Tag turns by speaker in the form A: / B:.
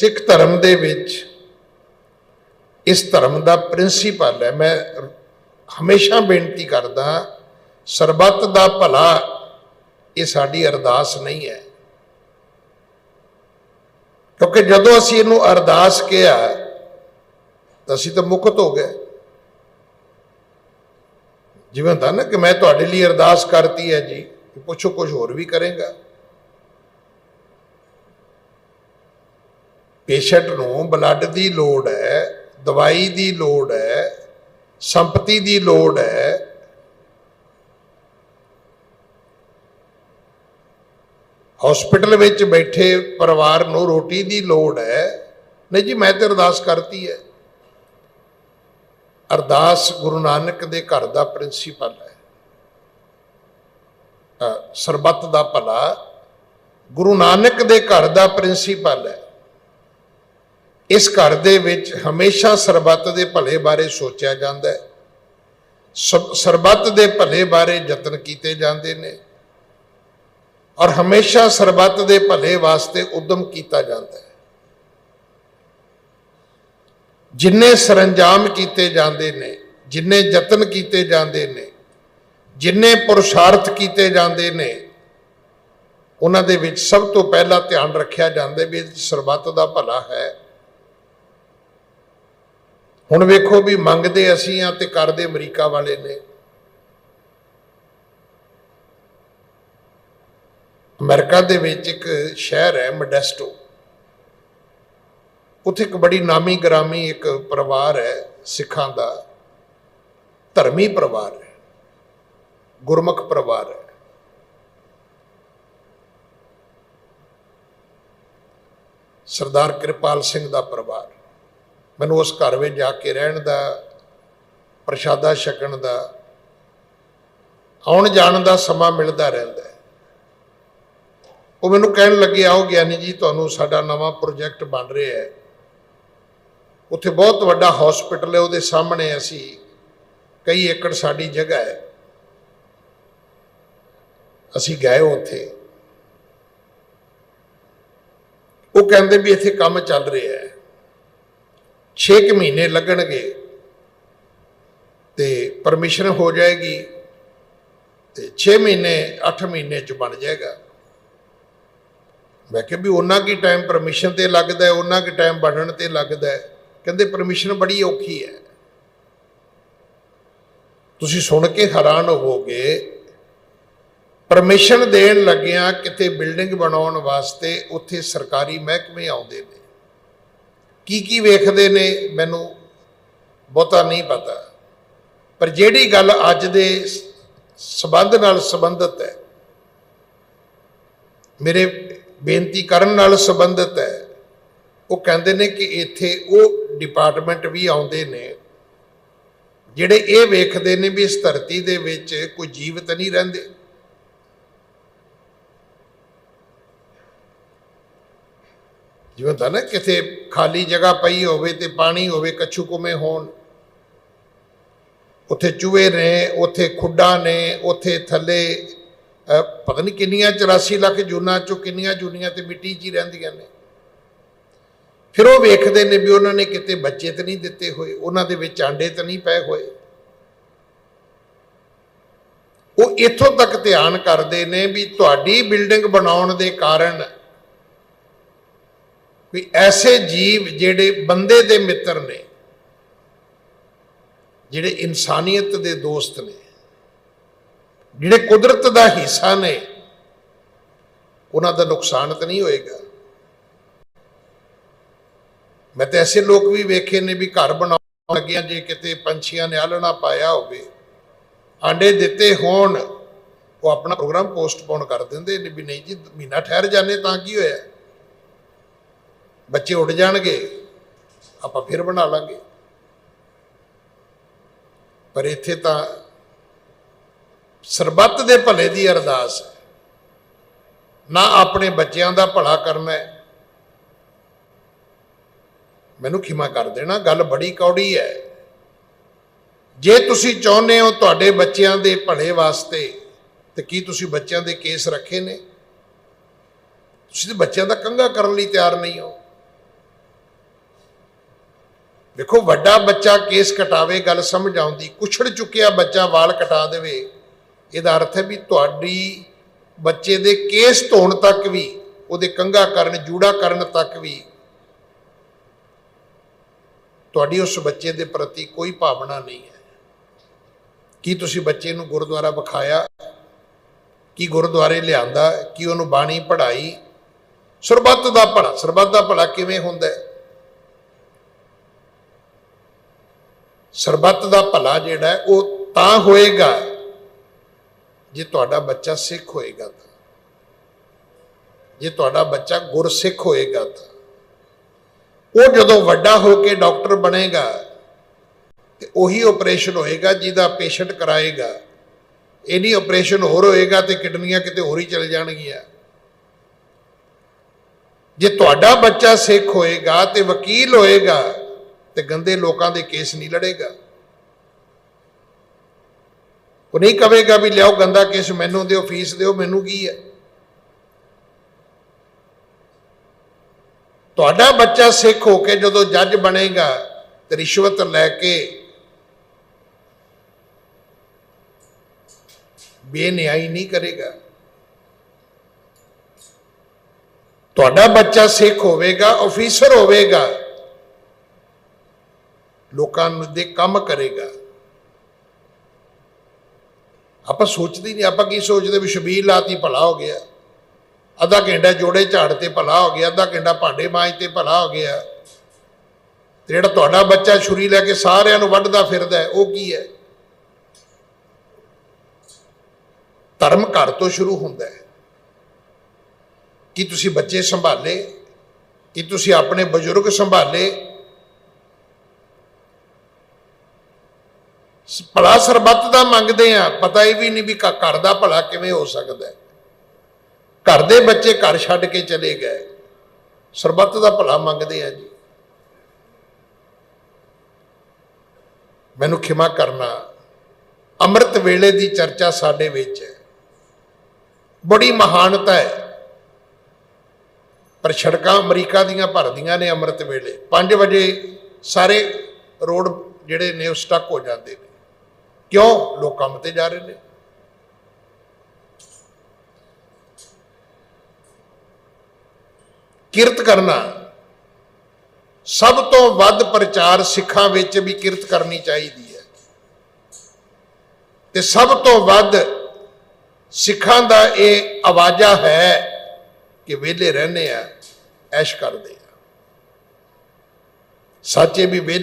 A: ਸਿੱਖ ਧਰਮ ਦੇ ਵਿੱਚ ਇਸ ਧਰਮ ਦਾ ਪ੍ਰਿੰਸੀਪਲ ਹੈ। ਮੈਂ ਹਮੇਸ਼ਾ ਬੇਨਤੀ ਕਰਦਾ ਸਰਬੱਤ ਦਾ ਭਲਾ ਇਹ ਸਾਡੀ ਅਰਦਾਸ ਨਹੀਂ ਹੈ। ਕਿਉਂਕਿ ਜਦੋਂ ਅਸੀਂ ਇਹਨੂੰ ਅਰਦਾਸ ਕਿਹਾ, ਤਾਂ ਅਸੀਂ ਤਾਂ ਮੁਕਤ ਹੋ ਗਏ। ਜਿਵੇਂ ਹੁੰਦਾ ਨਾ ਕਿ ਮੈਂ ਤੁਹਾਡੇ ਲਈ ਅਰਦਾਸ ਕਰਤੀ ਹੈ ਜੀ, ਪੁੱਛੋ ਕੁਝ ਹੋਰ ਵੀ ਕਰੇਗਾ। ਪੇਸ਼ੈਂਟ ਨੂੰ ਬਲੱਡ ਦੀ ਲੋੜ ਹੈ, ਦਵਾਈ ਦੀ ਲੋੜ ਹੈ, ਸੰਪਤੀ ਦੀ ਲੋੜ ਹੈ। ਹਸਪੀਟਲ ਵਿੱਚ ਬੈਠੇ ਪਰਿਵਾਰ ਨੂੰ ਰੋਟੀ ਦੀ ਲੋੜ ਹੈ। ਨਹੀਂ ਜੀ, ਮੈਂ ਤੇ ਅਰਦਾਸ ਕਰਤੀ ਹੈ। ਅਰਦਾਸ ਗੁਰੂ ਨਾਨਕ ਦੇ ਘਰ ਦਾ ਪ੍ਰਿੰਸੀਪਲ ਹੈ। ਸਰਬੱਤ ਦਾ ਭਲਾ ਗੁਰੂ ਨਾਨਕ ਦੇ ਘਰ ਦਾ ਪ੍ਰਿੰਸੀਪਲ ਹੈ। ਇਸ ਘਰ ਦੇ ਵਿੱਚ ਹਮੇਸ਼ਾ ਸਰਬੱਤ ਦੇ ਭਲੇ ਬਾਰੇ ਸੋਚਿਆ ਜਾਂਦਾ ਹੈ। ਸਰਬੱਤ ਦੇ ਭਲੇ ਬਾਰੇ ਯਤਨ ਕੀਤੇ ਜਾਂਦੇ ਨੇ ਔਰ ਹਮੇਸ਼ਾ ਸਰਬੱਤ ਦੇ ਭਲੇ ਵਾਸਤੇ ਉਦਮ ਕੀਤਾ ਜਾਂਦਾ ਹੈ। ਜਿੰਨੇ ਸਰੰਜਾਮ ਕੀਤੇ ਜਾਂਦੇ ਨੇ, ਜਿੰਨੇ ਯਤਨ ਕੀਤੇ ਜਾਂਦੇ ਨੇ, ਜਿੰਨੇ ਪੁਰਸ਼ਾਰਥ ਕੀਤੇ ਜਾਂਦੇ ਨੇ, ਉਹਨਾਂ ਦੇ ਵਿੱਚ ਸਭ ਤੋਂ ਪਹਿਲਾਂ ਧਿਆਨ ਰੱਖਿਆ ਜਾਂਦਾ ਵੀ ਇਹਦੇ ਸਰਬੱਤ ਦਾ ਭਲਾ ਹੈ। ਹੁਣ ਵੇਖੋ ਵੀ ਮੰਗਦੇ ਅਸੀਂ ਆ ਤੇ ਕਰਦੇ ਅਮਰੀਕਾ ਵਾਲੇ ਨੇ। ਅਮਰੀਕਾ ਦੇ ਵਿੱਚ ਇੱਕ ਸ਼ਹਿਰ ਹੈ ਮੋਡੈਸਟੋ। ਉੱਥੇ ਇੱਕ ਬੜੀ ਨਾਮੀ ਗ੍ਰਾਮੀ ਇੱਕ ਪਰਿਵਾਰ ਹੈ, ਸਿੱਖਾਂ ਦਾ। ਧਰਮੀ ਪਰਿਵਾਰ ਹੈ, ਗੁਰਮੁਖ ਪਰਿਵਾਰ ਹੈ। ਸਰਦਾਰ ਕਿਰਪਾਲ ਸਿੰਘ ਦਾ ਪਰਿਵਾਰ। ਮੈਨੂੰ ਉਸ ਘਰ ਵਿੱਚ ਜਾ ਕੇ ਰਹਿਣ ਦਾ, ਪ੍ਰਸ਼ਾਦਾ ਛਕਣ ਦਾ, ਆਉਣ ਜਾਣ ਦਾ ਸਮਾਂ ਮਿਲਦਾ ਰਹਿੰਦਾ ਹੈ। ਉਹ ਮੈਨੂੰ ਕਹਿਣ ਲੱਗੇ, ਆਓ ਗਿਆਨੀ ਜੀ, ਤੁਹਾਨੂੰ ਸਾਡਾ ਨਵਾਂ ਪ੍ਰੋਜੈਕਟ ਬਣ ਰਿਹਾ ਹੈ। ਉੱਥੇ ਬਹੁਤ ਵੱਡਾ ਹਸਪੀਟਲ ਹੈ, ਉਹਦੇ ਸਾਹਮਣੇ ਅਸੀਂ ਕਈ ਏਕੜ ਸਾਡੀ ਜਗ੍ਹਾ ਹੈ। ਅਸੀਂ ਗਏ ਉੱਥੇ। ਉਹ ਕਹਿੰਦੇ ਵੀ ਇੱਥੇ ਕੰਮ ਚੱਲ ਰਿਹਾ ਹੈ। 6 ਮਹੀਨੇ ਲੱਗਣਗੇ ਤੇ ਪਰਮਿਸ਼ਨ ਹੋ ਜਾਏਗੀ ਤੇ 6 ਮਹੀਨੇ 8 ਮਹੀਨੇ ਚ ਬਣ ਜਾਏਗਾ। ਮੈਂ ਕਿਹਾ ਵੀ ਉਹਨਾਂ ਕੀ ਟਾਈਮ ਪਰਮਿਸ਼ਨ ਤੇ ਲੱਗਦਾ ਹੈ, ਉਹਨਾਂ ਕੀ ਟਾਈਮ ਬਣਨ ਤੇ ਲੱਗਦਾ ਹੈ? ਕਹਿੰਦੇ ਪਰਮਿਸ਼ਨ ਬੜੀ ਔਖੀ ਹੈ। ਤੁਸੀਂ ਸੁਣ ਕੇ ਹੈਰਾਨ ਹੋਵੋਗੇ ਪਰਮਿਸ਼ਨ ਦੇਣ ਲੱਗਿਆਂ ਕਿਤੇ ਬਿਲਡਿੰਗ ਬਣਾਉਣ ਵਾਸਤੇ ਉੱਥੇ ਸਰਕਾਰੀ ਮਹਿਕਮੇ ਆਉਂਦੇ ਨੇ। ਕੀ ਕੀ ਵੇਖਦੇ ਨੇ ਮੈਨੂੰ ਬਹੁਤਾ ਨਹੀਂ ਪਤਾ। ਪਰ ਜਿਹੜੀ ਗੱਲ ਅੱਜ ਦੇ ਸ- ਸਬੰਧ ਨਾਲ ਸੰਬੰਧਿਤ ਹੈ, ਮੇਰੇ ਬੇਨਤੀ ਕਰਨ ਨਾਲ ਸੰਬੰਧਿਤ ਹੈ, ਉਹ ਕਹਿੰਦੇ ਨੇ ਕਿ ਇੱਥੇ ਉਹ ਡਿਪਾਰਟਮੈਂਟ ਵੀ ਆਉਂਦੇ ਨੇ, ਜਿਹੜੇ ਇਹ ਵੇਖਦੇ ਨੇ ਵੀ ਇਸ ਧਰਤੀ ਦੇ ਵਿੱਚ ਕੋਈ ਜੀਵਤ ਨਹੀਂ ਰਹਿੰਦੇ। ਜਿਵੇਂ ਤਾਂ ਨਾ ਕਿਤੇ ਖਾਲੀ ਜਗ੍ਹਾ ਪਈ ਹੋਵੇ ਤੇ ਪਾਣੀ ਹੋਵੇ, ਕੱਛੂ ਕੁਮੇ ਹੋਣ। ਉੱਥੇ ਚੂਹੇ ਨੇ, ਉੱਥੇ ਖੁੱਡਾਂ ਨੇ, ਉੱਥੇ ਥੱਲੇ ਪਤਾ ਨਹੀਂ ਕਿੰਨੀਆਂ 84 ਲੱਖ ਜੂਨਾਂ ਚੋਂ ਕਿੰਨੀਆਂ ਜੂਨੀਆਂ ਤੇ ਮਿੱਟੀ 'ਚ ਹੀ ਰਹਿੰਦੀਆਂ ਨੇ। ਫਿਰ ਉਹ ਵੇਖਦੇ ਨੇ ਵੀ ਉਹਨਾਂ ਨੇ ਕਿਤੇ ਬੱਚੇ ਤਾਂ ਨਹੀਂ ਦਿੱਤੇ ਹੋਏ, ਉਹਨਾਂ ਦੇ ਵਿੱਚ ਆਂਡੇ ਤਾਂ ਨਹੀਂ ਪਏ ਹੋਏ। ਉਹ ਇੱਥੋਂ ਤੱਕ ਧਿਆਨ ਕਰਦੇ ਨੇ ਵੀ ਤੁਹਾਡੀ ਬਿਲਡਿੰਗ ਬਣਾਉਣ ਦੇ ਕਾਰਨ ਵੀ ਐਸੇ ਜੀਵ ਜਿਹੜੇ ਬੰਦੇ ਦੇ ਮਿੱਤਰ ਨੇ, ਜਿਹੜੇ ਇਨਸਾਨੀਅਤ ਦੇ ਦੋਸਤ ਨੇ, ਜਿਹੜੇ ਕੁਦਰਤ ਦਾ ਹਿੱਸਾ ਨੇ, ਉਹਨਾਂ ਦਾ ਨੁਕਸਾਨ ਤਾਂ ਨਹੀਂ ਹੋਏਗਾ। ਮੈਂ ਤਾਂ ਐਸੇ ਲੋਕ ਵੀ ਵੇਖੇ ਨੇ ਵੀ ਘਰ ਬਣਾਉਣ ਲੱਗਿਆ, ਜੇ ਕਿਤੇ ਪੰਛੀਆਂ ਨੇ ਆਲਣਾ ਪਾਇਆ ਹੋਵੇ, ਆਂਡੇ ਦਿੱਤੇ ਹੋਣ, ਉਹ ਆਪਣਾ ਪ੍ਰੋਗਰਾਮ ਪੋਸਟਪੋਨ ਕਰ ਦਿੰਦੇ ਨੇ ਵੀ ਨਹੀਂ ਜੀ, ਮਹੀਨਾ ਠਹਿਰ ਜਾਣੇ ਤਾਂ ਕੀ ਹੋਇਆ? ਬੱਚੇ ਉੱਡ ਜਾਣਗੇ, ਆਪਾਂ ਫਿਰ ਬਣਾ ਲਾਂਗੇ। ਪਰ ਇੱਥੇ ਤਾਂ ਸਰਬੱਤ ਦੇ ਭਲੇ ਦੀ ਅਰਦਾਸ ਹੈ। ਨਾ ਆਪਣੇ ਬੱਚਿਆਂ ਦਾ ਭਲਾ ਕਰਨਾ ਹੈ। ਮੈਨੂੰ ਖਿਮਾ ਕਰ ਦੇਣਾ, ਗੱਲ ਬੜੀ ਕੌੜੀ ਹੈ। ਜੇ ਤੁਸੀਂ ਚਾਹੁੰਦੇ ਹੋ ਤੁਹਾਡੇ ਬੱਚਿਆਂ ਦੇ ਭਲੇ ਵਾਸਤੇ, ਤੇ ਕੀ ਤੁਸੀਂ ਬੱਚਿਆਂ ਦੇ ਕੇਸ ਰੱਖੇ ਨੇ? ਤੁਸੀਂ ਬੱਚਿਆਂ ਦਾ ਕੰਗਾ ਕਰਨ ਲਈ ਤਿਆਰ ਨਹੀਂ ਹੋ। ਵੇਖੋ ਵੱਡਾ ਬੱਚਾ ਕੇਸ ਕਟਾਵੇ, ਗੱਲ ਸਮਝ ਆਉਂਦੀ, ਕੁਛੜ ਚੁੱਕਿਆ ਬੱਚਾ ਵਾਲ ਕਟਾ ਦੇਵੇ। ਇਹਦਾ ਅਰਥ ਹੈ ਵੀ ਤੁਹਾਡੀ ਬੱਚੇ ਦੇ ਕੇਸ ਧੋਣ ਤੱਕ ਵੀ, ਉਹਦੇ ਕੰਗਾ ਕਰਨ, ਜੂੜਾ ਕਰਨ ਤੱਕ ਵੀ, ਤੁਹਾਡੀ ਉਸ ਬੱਚੇ ਦੇ ਪ੍ਰਤੀ ਕੋਈ ਭਾਵਨਾ ਨਹੀਂ ਹੈ। ਕੀ ਤੁਸੀਂ ਬੱਚੇ ਨੂੰ ਗੁਰਦੁਆਰਾ ਵਿਖਾਇਆ? ਕੀ ਗੁਰਦੁਆਰੇ ਲਿਆਂਦਾ? ਕੀ ਉਹਨੂੰ ਬਾਣੀ ਪੜ੍ਹਾਈ? ਸਰਬੱਤ ਦਾ ਭਲਾ, ਸਰਬੱਤ ਦਾ ਭਲਾ ਕਿਵੇਂ ਹੁੰਦਾ ਹੈ? ਸਰਬੱਤ ਦਾ ਭਲਾ ਜਿਹੜਾ ਉਹ ਤਾਂ ਹੋਏਗਾ ਜੇ ਤੁਹਾਡਾ ਬੱਚਾ ਸਿੱਖ ਹੋਏਗਾ ਤਾਂ। ਜੇ ਤੁਹਾਡਾ ਬੱਚਾ ਗੁਰਸਿੱਖ ਹੋਏਗਾ ਤਾਂ। ਉਹ ਜਦੋਂ ਵੱਡਾ ਹੋ ਕੇ ਡਾਕਟਰ ਬਣੇਗਾ ਤੇ ਉਹੀ ਆਪਰੇਸ਼ਨ ਹੋਏਗਾ ਜਿਹਦਾ ਪੇਸ਼ੈਂਟ ਕਰਾਏਗਾ। ਇਹ ਨਹੀਂ ਆਪਰੇਸ਼ਨ ਹੋਰ ਹੋਏਗਾ ਤੇ ਕਿਡਨੀਆਂ ਕਿਤੇ ਹੋਰ ਹੀ ਚਲ ਜਾਣਗੀਆਂ। ਜੇ ਤੁਹਾਡਾ ਬੱਚਾ ਸਿੱਖ ਹੋਏਗਾ ਤੇ ਵਕੀਲ ਹੋਏਗਾ ਤੇ ਗੰਦੇ ਲੋਕਾਂ ਦੇ ਕੇਸ ਨਹੀਂ ਲੜੇਗਾ। ਉਹ ਨਹੀਂ ਕਹੇਗਾ ਵੀ ਲਿਆਓ ਗੰਦਾ ਕੇਸ ਮੈਨੂੰ ਦਿਓ, ਫੀਸ ਦਿਓ, ਮੈਨੂੰ ਕੀ ਹੈ? ਤੁਹਾਡਾ ਬੱਚਾ ਸਿੱਖ ਹੋ ਕੇ ਜਦੋਂ ਜੱਜ ਬਣੇਗਾ ਤੇ ਰਿਸ਼ਵਤ ਲੈ ਕੇ ਬੇਨਿਆਈ ਨਹੀਂ ਕਰੇਗਾ। ਤੁਹਾਡਾ ਬੱਚਾ ਸਿੱਖ ਹੋਵੇਗਾ ਆਫੀਸਰ ਹੋਵੇਗਾ ਲੋਕਾਂ ਦੇ ਕੰਮ ਕਰੇਗਾ। ਆਪਾਂ ਸੋਚਦੇ ਨਹੀਂ, ਆਪਾਂ ਕੀ ਸੋਚਦੇ ਵੀ ਸ਼ਬੀਰ ਲਾਤੀ ਭਲਾ ਹੋ ਗਿਆ। ਅੱਧਾ ਘੰਟਾ ਜੋੜੇ ਝਾੜ ਤੇ ਭਲਾ ਹੋ ਗਿਆ, ਅੱਧਾ ਘੰਟਾ ਭਾਂਡੇ ਮਾਂਜ ਤੇ ਭਲਾ ਹੋ ਗਿਆ। ਤੇ ਜਿਹੜਾ ਤੁਹਾਡਾ ਬੱਚਾ ਛੁਰੀ ਲੈ ਕੇ ਸਾਰਿਆਂ ਨੂੰ ਵੱਢਦਾ ਫਿਰਦਾ ਉਹ ਕੀ ਹੈ? ਧਰਮ ਘਰ ਤੋਂ ਸ਼ੁਰੂ ਹੁੰਦਾ ਹੈ। ਕੀ ਤੁਸੀਂ ਬੱਚੇ ਸੰਭਾਲੇ? ਕੀ ਤੁਸੀਂ ਆਪਣੇ ਬਜ਼ੁਰਗ ਸੰਭਾਲੇ? ਭਲਾ ਸਰਬੱਤ ਦਾ ਮੰਗਦੇ ਆ, ਪਤਾ ਹੀ ਵੀ ਨਹੀਂ ਵੀ ਘਰ ਦਾ ਭਲਾ ਕਿਵੇਂ ਹੋ ਸਕਦਾ ਹੈ। ਘਰ ਦੇ ਬੱਚੇ ਘਰ ਛੱਡ ਕੇ ਚਲੇ ਗਏ। ਸਰਬੱਤ ਦਾ ਭਲਾ ਮੰਗਦੇ ਆ ਜੀ। ਮੈਨੂੰ ਖਿਮਾ ਕਰਨਾ, ਅੰਮ੍ਰਿਤ ਵੇਲੇ ਦੀ ਚਰਚਾ ਸਾਡੇ ਵਿੱਚ ਹੈ। ਬੜੀ ਮਹਾਨਤਾ ਹੈ। ਪਰ ਸੜਕਾਂ ਅਮਰੀਕਾ ਦੀਆਂ ਭਰਦੀਆਂ ਨੇ ਅੰਮ੍ਰਿਤ ਵੇਲੇ। 5 ਵਜੇ ਸਾਰੇ ਰੋਡ ਜਿਹੜੇ ਨੇ ਉਹ ਸਟਕ ਹੋ ਜਾਂਦੇ ਨੇ। ਕਿਉਂ ਲੋਕ ਕੰਮ ਤੇ ਜਾ ਰਹੇ ਨੇ? ਕਿਰਤ ਕਰਨਾ, ਸਭ ਤੋਂ ਵੱਧ ਪ੍ਰਚਾਰ ਸਿੱਖਾਂ ਵਿੱਚ ਵੀ ਕਿਰਤ ਕਰਨੀ ਚਾਹੀਦੀ ਹੈ। ਤੇ ਸਭ ਤੋਂ ਵੱਧ ਸਿੱਖਾਂ ਦਾ ਇਹ ਆਵਾਜ਼ਾ ਹੈ ਕਿ ਵਿਹਲੇ ਰਹਿੰਦੇ ਆ, ਐਸ਼ ਕਰਦੇ ਆ। ਸੱਚੇ ਵੀ ਵਿਹਲੇ